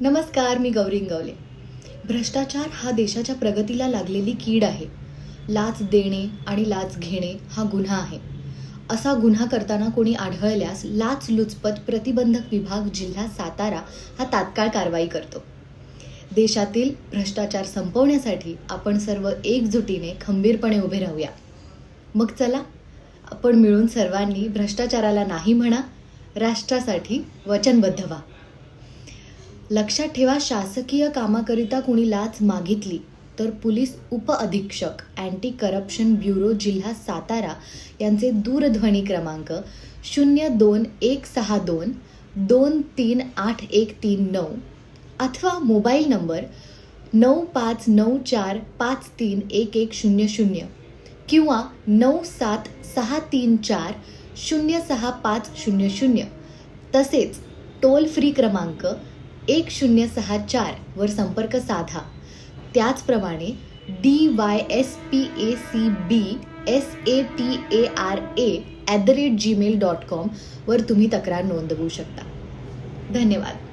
नमस्कार मी गौरी गवले भ्रष्टाचार हा देशाच्या प्रगतीला लागलेली कीड आहे. लाच देणे आणि लाच घेणे हा गुन्हा आहे. असा गुन्हा करताना कोणी आढळल्यास लाच लुचपत प्रतिबंधक विभाग जिल्हा सातारा हा तात्काळ कारवाई करतो. देशातील भ्रष्टाचार संपवण्यासाठी आपण सर्व एकजुटीने खंबीरपणे उभे राहूया. मग चला आपण मिळून सर्वांनी भ्रष्टाचाराला नाही म्हणा राष्ट्रासाठी वचनबद्ध व्हा. लक्षात ठेवा शासकीय कामाकरिता कुणी लाच मागितली तर पोलीस उपअधीक्षक अँटी करप्शन ब्युरो जिल्हा सातारा यांचे दूरध्वनी क्रमांक शून्य दोन एक सहा दोन दोन तीन आठ एक तीन नऊ अथवा मोबाईल नंबर नऊ पाच नऊ चार पाच तीन एक एक शून्य शून्य किंवा नऊ सात सहा तीन चार शून्य सहा पाच शून्य शून्य तसेच टोल फ्री क्रमांक एक शून्य सहा चार वर संपर्क साधा. त्याचप्रमाणे D Y S P A C B S A T A R A at the rate Gmail dot कॉमवर तुम्ही तक्रार नोंदवू शकता. धन्यवाद.